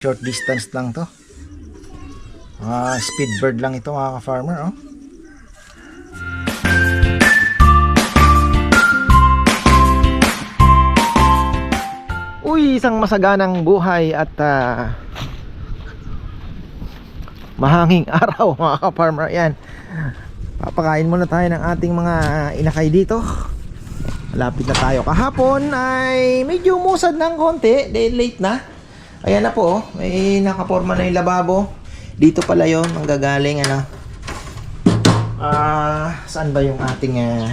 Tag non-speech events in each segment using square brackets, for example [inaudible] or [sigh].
Short distance lang to. Ah, speed bird lang ito mga ka-farmer, oh. Uy, isang masaganang buhay at ah, mahanging [laughs] araw mga ka-farmer. Yan. Papakain muna tayo ng ating mga inakay dito. Malapit na tayo. Kahapon ay medyo musad ng konti late na. Ayan na po, oh. may nakaporma na yung lababo. Dito pala yon ang gagaling ano. Ah, saan ba yung ating ah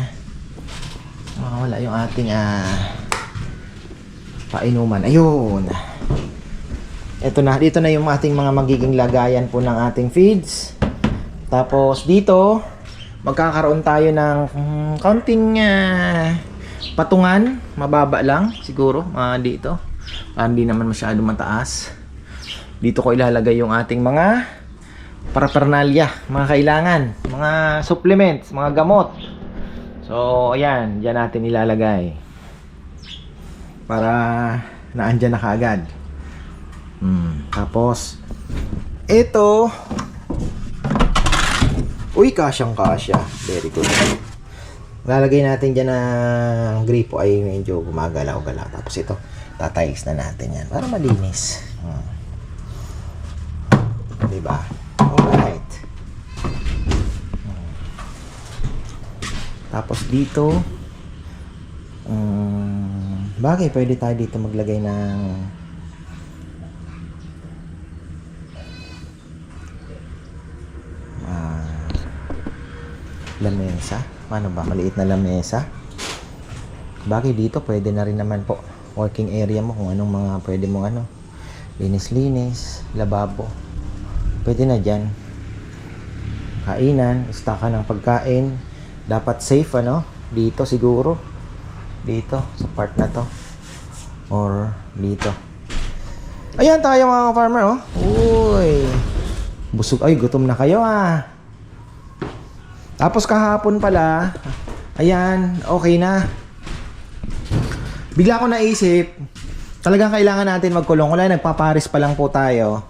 ah, wala yung ating ah painuman. Ayun. Ito na, dito na yung ating mga magiging lagayan po ng ating feeds. Tapos dito, magkakaroon tayo ng mm, kaunting ah, patungan, mababa lang siguro, mga dito. Para hindi naman masyado mataas. Dito ko ilalagay yung ating mga paraphernalia, mga kailangan, mga supplements, mga gamot. So, ayan, diyan natin ilalagay. Para naandyan na kaagad. Hmm, tapos, ito, uy, kasyang kasya. Very good. Lalagay natin dyan ng gripo ay medyo gumagalaw-galaw. Tapos ito, tatayis na natin yan para malinis. Hmm. Diba? Alright. Hmm. Tapos dito, um, bagay pwede tayo dito maglagay ng ah, lamesa. Ano ba? Maliit na lamesa. Bagay dito, pwede na rin naman po. Working area mo kung anong mga pwede mong ano. Linis-linis, lababo. Pwede na dyan. Kainan, istaka ng pagkain. Dapat safe ano. Dito siguro. Dito, sa part na to. Or dito. Ayan tayo mga farmer oh. Uy. Busog. Ay, gutom na kayo ah. Tapos kahapon pala, ayan, okay na. Bigla ko naisip, talagang kailangan natin magkulong. Wala, nagpaparis pa lang po tayo.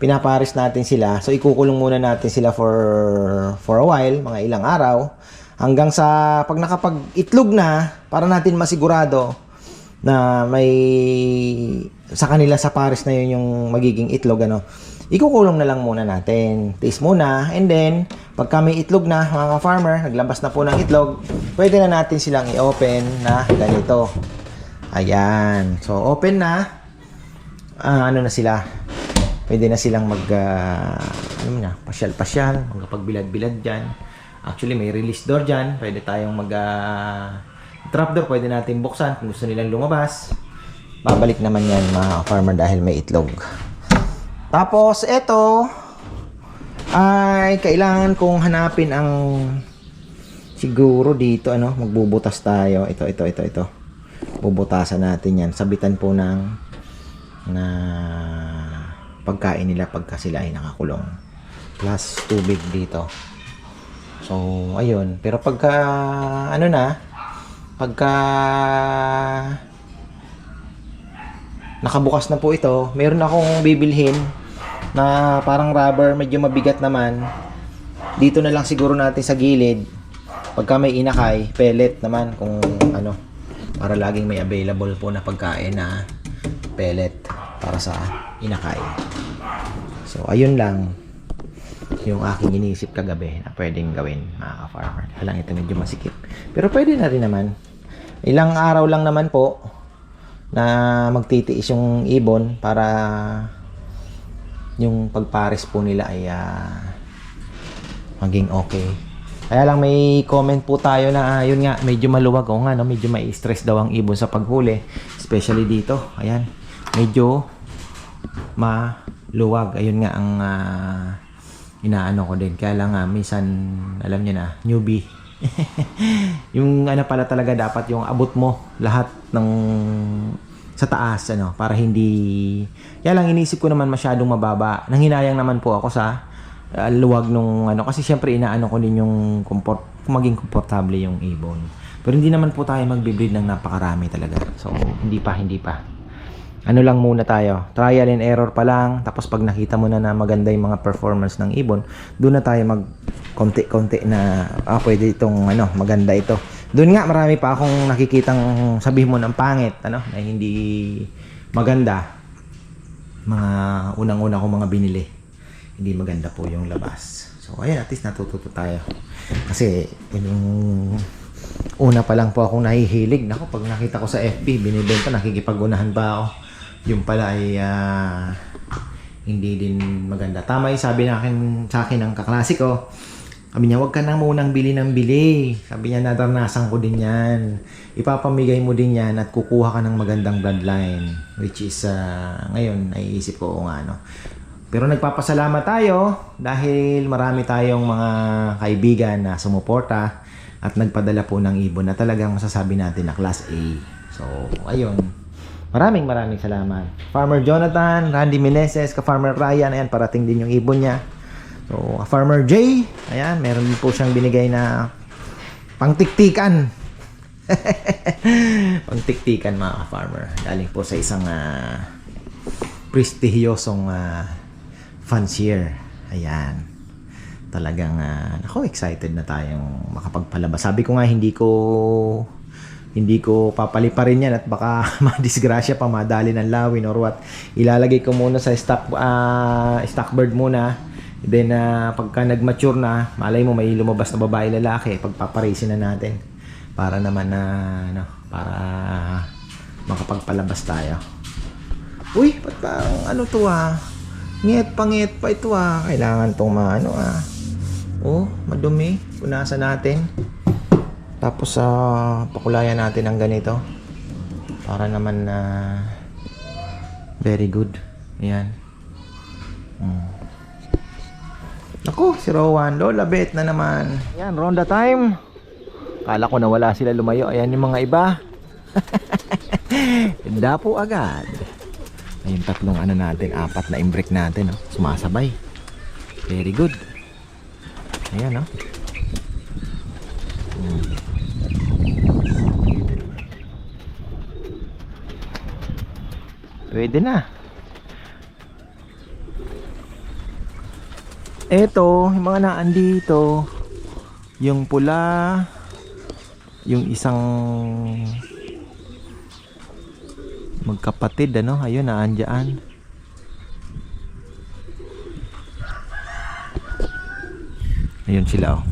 Pinaparis natin sila. So, ikukulong muna natin sila for, for a while, mga ilang araw. Hanggang sa, pag nakapag-itlog na, para natin masigurado na may, sa kanila sa pares na yun yung magiging itlog, ano. Ikukulong na lang muna natin. Taste muna. And then, pagka may itlog na, mga farmer naglabas na po ng itlog, pwede na natin silang i-open na ganito. Ayan. So, open na. Ah, ano na sila. Pwede na silang mag, ah, ano na, pasyal-pasyal, magpagbilad-bilad dyan. Actually, may release door dyan. Pwede tayong mag, ah, trap door, pwede natin buksan kung gusto nilang lumabas. Babalik naman yan, mga farmer, dahil may itlog. Tapos, eto, ay kailangan kong hanapin ang siguro dito ano magbubutas tayo ito ito ito ito bubutasan natin yan. Sabitan po ng na pagkain nila pagka sila ay nakakulong. Plus tubig dito. So ayun. Pero pagka ano na pagka nakabukas na po ito meron akong bibilhin na parang rubber, medyo mabigat naman. Dito na lang siguro natin sa gilid. Pagka may inakay, pellet naman kung ano, para laging may available po na pagkain na pellet para sa inakay. So, ayun lang yung aking iniisip kagabi na pwedeng gawin mga ka-farmer. Kaya lang ito medyo masikip. Pero pwede na rin naman. Ilang araw lang naman po na magtitiis yung ibon para yung pagpares po nila ay ah, maging okay. Kaya lang may comment po tayo na ah, yun nga medyo maluwag o nga no, medyo may stress daw ang ibon sa paghuli, especially dito. Ayan, medyo maluwag. Ayun nga ang ah, inaano ko din. Kaya lang nga minsan alam niyo na, newbie. [laughs] yung ano pala talaga dapat yung abot mo lahat ng sa taas ano para hindi kaya lang inisip ko naman masyadong mababa nanghinayang naman po ako sa uh, luwag nung ano kasi syempre inaano ko din yung comfort maging komportable yung ibon pero hindi naman po tayo magbe-breed ng napakarami talaga so hindi pa hindi pa ano lang muna tayo, trial and error pa lang, tapos pag nakita mo na na maganda yung mga performance ng ibon, doon na tayo mag konti-konti na, ah, pwede itong, ano, maganda ito. Doon nga, marami pa akong nakikitang sabihin mo ng pangit, ano, na hindi maganda. Mga unang-una ko mga binili. Hindi maganda po yung labas. So, ayun, at least natututo tayo. Kasi, yung una pa lang po akong nahihilig. Nako, pag nakita ko sa FB, binibenta, nakikipag-unahan pa ako. Yung pala ay ah, hindi din maganda. Tama yung sabi na akin, sa akin ng kaklase ko. Sabi niya, huwag ka na munang bili ng bili. Sabi niya, nadaranasan ko din yan. Ipapamigay mo din yan at kukuha ka ng magandang bloodline. Which is, ah, ngayon, naiisip ko, oo nga, no. Pero nagpapasalamat tayo dahil marami tayong mga kaibigan na sumuporta at nagpadala po ng ibon na talagang masasabi natin na class A. So, ayun. Maraming maraming salamat. Farmer Jonathan, Randy Meneses, ka-Farmer Ryan, ayan, parating din yung ibon niya. So, Farmer J, ayan, meron din po siyang binigay na pangtiktikan. [laughs] pangtiktikan mga ka-farmer. Galing po sa isang ah, prestigyosong uh, fancier. Ayan. Talagang, uh, ako, excited na tayong makapagpalabas. Sabi ko nga, hindi ko hindi ko papaliparin yan at baka [laughs] madisgrasya pa, madali ng lawin or what. Ilalagay ko muna sa stock, ah, stock muna. Then, ah, pagka nag-mature na, malay mo may lumabas na babae lalaki, pagpaparisin na natin. Para naman na, ano, para makapagpalabas tayo. Uy, ba't parang ano to ah? Nget pangit pa ito ah. Kailangan tong maano ah. Oh, madumi. Punasan natin. Tapos sa pakulayan natin ng ganito. Para naman na very good. Ayan. Hmm. Ako, si Rowan. Lola Bet na naman. Ayan, ronda time. Kala ko na wala sila lumayo. Ayan yung mga iba. [laughs] Ganda po agad. Ayun tatlong ano natin, apat na imbrek natin, no? sumasabay. Very good. Ayan, no? Hmm. Pwede na. Eto, yung mga naandito, yung pula, yung isang magkapatid ano? Ayun naandyan. Ayun sila oh.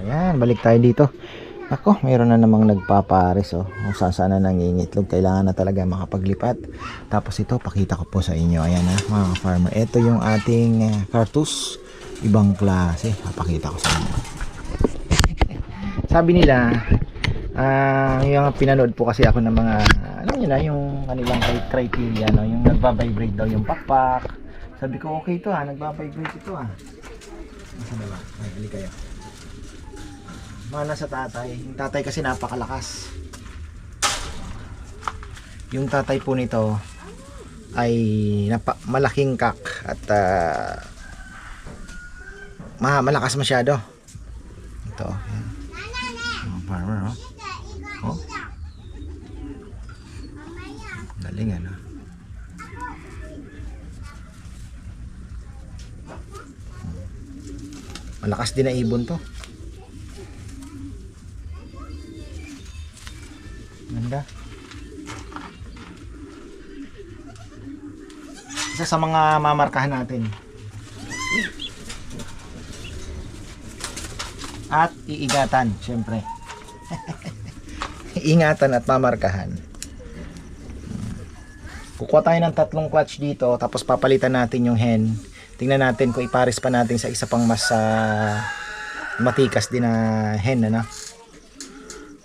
Ayan balik tayo dito. Ako mayroon na namang nagpapares oh. Kung saan saan na nangingitlog kailangan na talaga makapaglipat. Tapos ito pakita ko po sa inyo. Ayan na mga farmer ito yung ating uh, cartus. Ibang klase. Papakita ko sa inyo sabi nila ah yung pinanood po kasi ako ng mga alam niyo na yung kanilang cri- criteria no? Yung nagba-vibrate daw yung pakpak. Sabi ko okay to ah nagba-vibrate ito ah. Nasa ba ay hali kayo mana sa tatay. Yung tatay kasi napakalakas. Yung tatay po nito ay napa, malaking kak at ah, ma malakas masyado. Ito yan. Farmer, oh. Oh. Galing, ano. Malakas din na ibon to. Ganda. Isa sa mga mamarkahan natin. At iingatan, syempre. Ingatan at mamarkahan. Kukuha tayo ng tatlong clutch dito, tapos papalitan natin yung hen. Tingnan natin kung ipares pa natin sa isa pang mas ah, matikas din na hen, ano?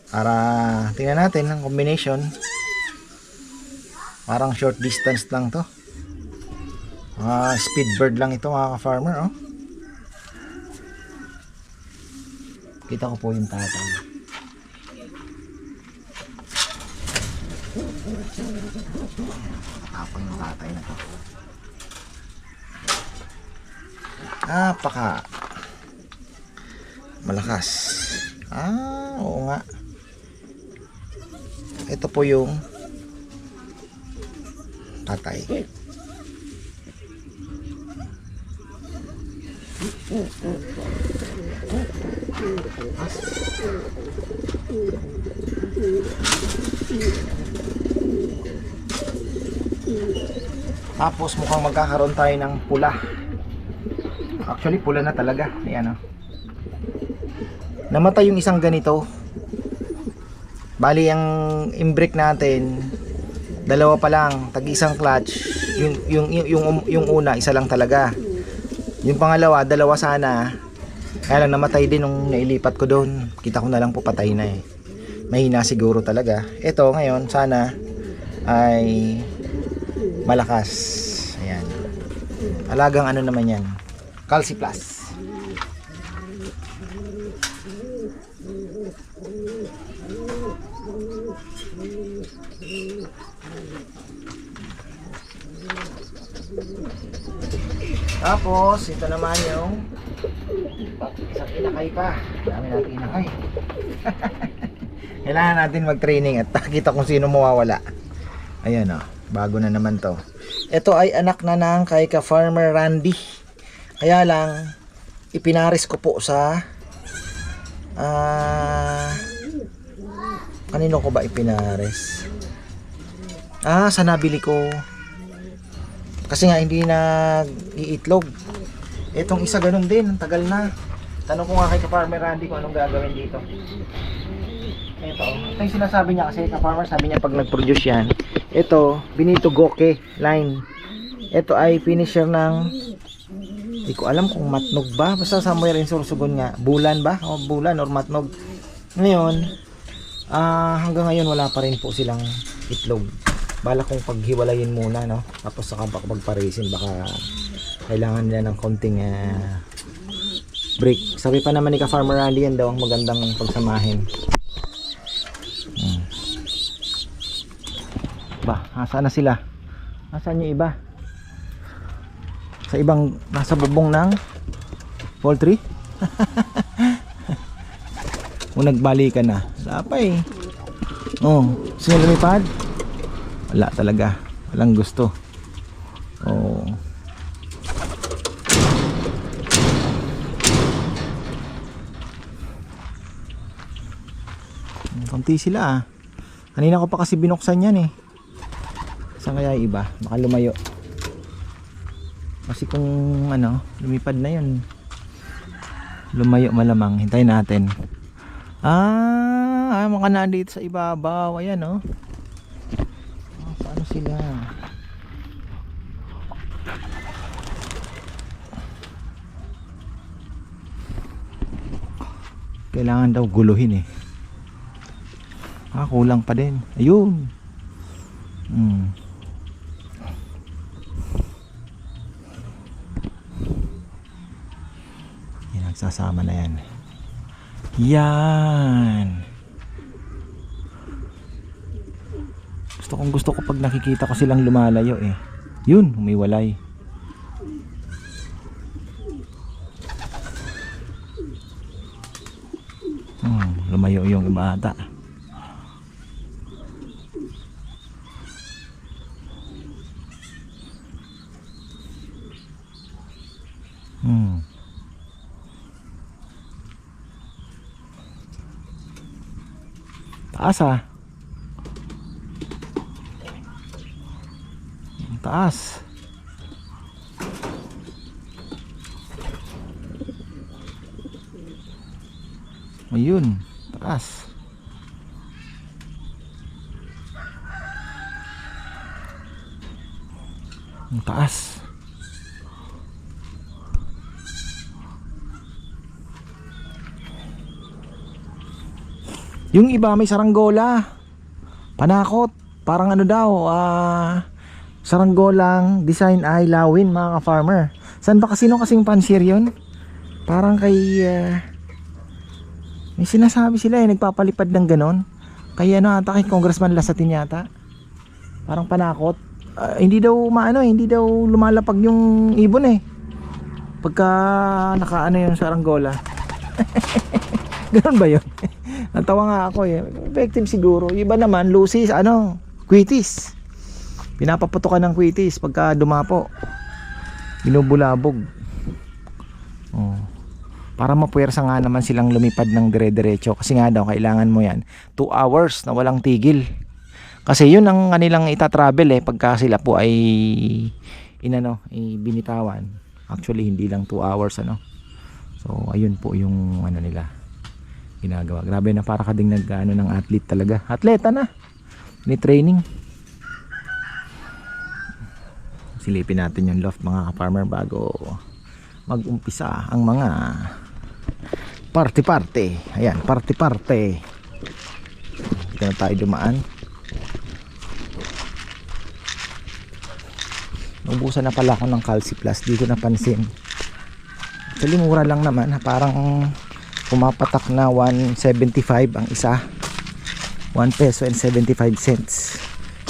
Para tingnan natin ang combination. Parang short distance lang to. Ah, speed bird lang ito mga ka-farmer, oh. Kita ko po yung tatay. Tapon yung tatay na to. Napaka malakas. Ah, oo nga. ito po yung tatay. Tapos mukhang magkakaroon tayo ng pula. Actually pula na talaga. Ayan oh. Namatay yung isang ganito. Bali ang imbrake natin dalawa pa lang, tag isang clutch. Yung yung yung yung, yung una isa lang talaga. Yung pangalawa, dalawa sana. Kaya lang namatay din nung nailipat ko doon. Kita ko na lang po patay na eh. Mahina siguro talaga. Ito ngayon sana ay malakas. Ayan. Alagang ano naman yan. Calci Plus. Tapos, ito naman yung isang inakay pa. Dami natin inakay. [laughs] Kailangan natin mag-training at nakita kung sino mawawala. Ayan o, bago na naman to. Ito ay anak na ng kay ka Farmer Randy. Kaya lang, ipinaris ko po sa ah kanino ko ba ipinaris? Ah, sa nabili ko. Kasi nga hindi na iitlog. Etong isa ganun din, ang tagal na. Tanong ko nga kay ka-farmer Randy kung anong gagawin dito. Ito, ito yung sinasabi niya kasi ka-farmer sabi niya pag nag-produce yan. Ito, Benito Goke line. Ito ay finisher ng hindi ko alam kung matnog ba. Basta somewhere in Sorsogon nga. Bulan ba? O bulan or matnog. Ngayon, ah hanggang ngayon wala pa rin po silang itlog. Bala kong paghiwalayin muna, no? Tapos saka baka pagparisin, baka kailangan nila ng konting ah, break. Sabi pa naman ni ka Farmer Randy yan daw ang magandang pagsamahin. Hmm. Ba, nasaan na sila? Nasaan yung iba? Sa ibang nasa bubong ng poultry? [laughs] Kung nagbalikan na. Eh. Oh, sino lumipad? Wala talaga. Walang gusto. Oh. Konti sila ah. Kanina ko pa kasi binuksan yan eh. Saan kaya iba? Baka lumayo. Kasi kung ano, lumipad na yun. Lumayo malamang. Hintayin natin. Ah, ay mga nandito sa ibabaw. Ayan oh. Ah, paano sila? Kailangan daw guluhin eh. Ah, kulang pa din. Ayun. Hmm. Nagsasama na yan. Yan. Gusto kong gusto ko pag nakikita ko silang lumalayo eh. Yun, umiwalay. Hmm, lumayo yung iba ata. Hmm. Taas ah. Taas. Ayun, taas. Ang taas. Yung iba may saranggola. Panakot. Parang ano daw, ah saranggolang design ay lawin mga ka-farmer. Saan ba kasi no kasing pansir yun? Parang kay ah, may sinasabi sila eh, nagpapalipad ng ganon. Kaya ano ata kay Congressman Lasatin yata. Parang panakot. Ah, hindi daw maano eh, hindi daw lumalapag yung ibon eh. Pagka nakaano yung saranggola. [laughs] ganon ba yun? [laughs] Natawa nga ako eh. Effective siguro. Iba naman, Lucy, ano, quitis. Pinapaputokan ng quitis pagka dumapo. Binubulabog. Oh. Para mapuwersa nga naman silang lumipad ng dire-diretso. Kasi nga daw, kailangan mo yan. 2 hours na walang tigil. Kasi yun ang kanilang ita-travel eh. Pagka sila po ay inano, binitawan. Actually, hindi lang 2 hours ano. So, ayun po yung ano nila ginagawa. Grabe na para ka ding nag ano, ng athlete talaga. Atleta na. Ni training. Silipin natin yung loft mga ka-farmer bago mag-umpisa ang mga party-party. Ayan, party-party. Dito na tayo dumaan. Naubusan na pala ako ng Calci Plus. Di ko napansin. Actually, mura lang naman. Parang pumapatak na 175 ang isa. 1 peso and 75 cents.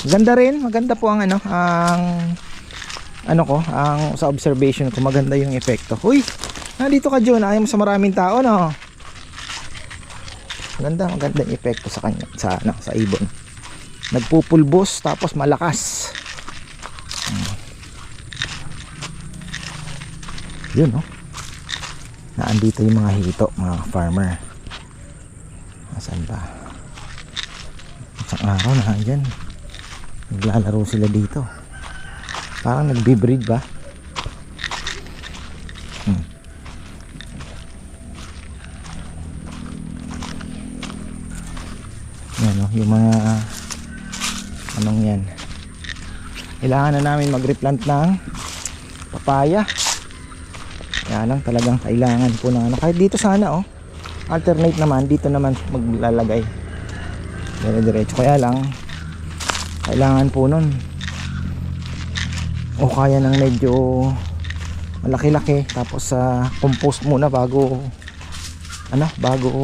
Maganda rin. Maganda po ang ano, ang ano ko, ang sa observation ko, maganda yung epekto. Uy, nandito ka John. Ayaw mo sa maraming tao, no? Maganda, maganda yung epekto sa kanya, sa, ano, sa ibon. Nagpupulbos, tapos malakas. Yun, no? Naandito yung mga hito, mga farmer. Asan ba? Isang araw na andyan. Naglalaro sila dito. Parang nagbe-breed ba? Hmm. Yan, no? yung mga anong yan. Kailangan na namin mag-replant ng papaya. Kaya lang talagang kailangan po ng ano. Kahit dito sana oh. Alternate naman. Dito naman maglalagay. Dire diretso. Kaya lang kailangan po nun. O kaya ng medyo malaki-laki. Tapos sa compost muna bago ano bago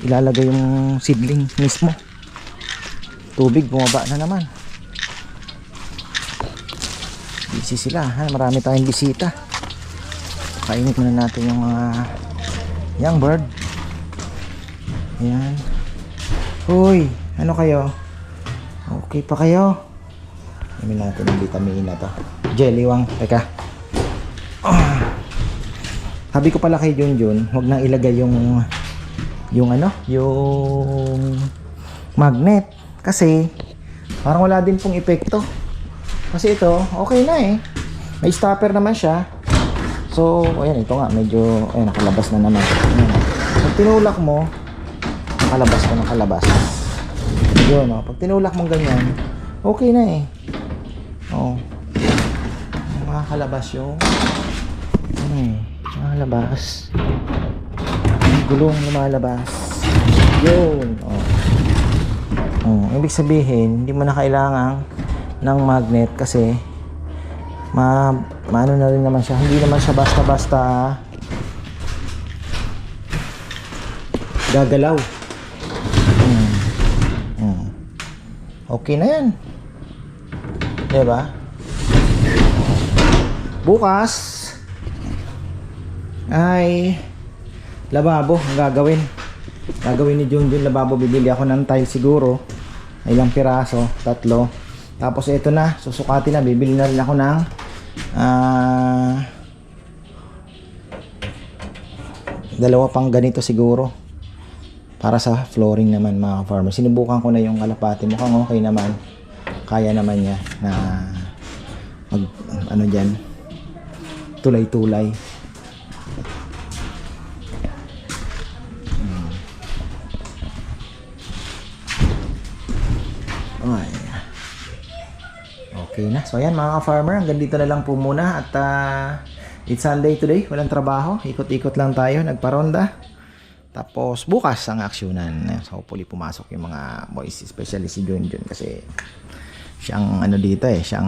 ilalagay yung seedling mismo. Tubig bumaba na naman. Busy sila ha? marami tayong bisita. Kainit muna natin yung mga young bird. Ayan. Uy, ano kayo? Okay pa kayo? Imin natin ang vitamina to. Jelly wang teka. Ah. sabi ko pala kay Junjun huwag nang ilagay yung yung ano? Yung magnet. Kasi parang wala din pong epekto kasi ito, okay na eh. May stopper naman siya. So, ayan, ito nga, medyo, ayan, nakalabas na naman. Ayan. Pag tinulak mo, nakalabas ko, nakalabas. Yun, oh. Pag tinulak mo ganyan, okay na eh. Oo. Makakalabas yung, ano eh, makakalabas. Gulong lumalabas. Yun, oh. Oh, ibig sabihin, hindi mo na kailangan ng magnet kasi ma maano na rin naman siya. Hindi naman siya basta-basta gagalaw. Hmm. Hmm. okay na yan. Diba? Bukas ay lababo ang gagawin. Gagawin ni Junjun lababo bibili ako ng tile siguro. Ilang piraso? Tatlo tapos ito na, susukatin na, bibili na rin ako ng ah, dalawa pang ganito siguro para sa flooring naman mga farmer. Sinubukan ko na yung kalapati, mukhang okay naman. Kaya naman niya na mag ano diyan tulay-tulay. Okay na. So ayan mga farmer, hanggang dito na lang po muna at uh, it's Sunday today, walang trabaho. Ikot-ikot lang tayo, nagparonda. Tapos bukas ang aksyonan. So hopefully pumasok yung mga boys, especially si Junjun kasi siyang ano dito eh, siyang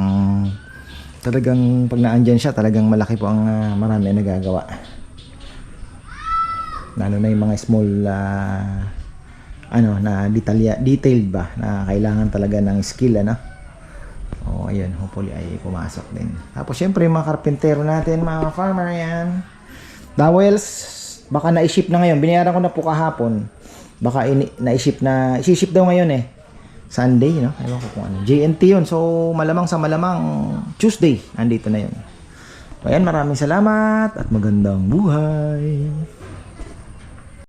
talagang pag naandyan siya, talagang malaki po ang ah, marami na nagagawa. Lalo na yung mga small ah, ano na detalya, detailed ba na kailangan talaga ng skill ano. Oh, ayun, hopefully ay pumasok din. Tapos syempre yung mga karpentero natin, mga farmer yan. Dowels, baka na-ship na ngayon. Binayaran ko na po kahapon. Baka na-ship na, isi-ship daw ngayon eh. Sunday, no? Ewan ko kung ano. JNT yun. So, malamang sa malamang Tuesday. Andito na yun. So, ayan, maraming salamat at magandang buhay.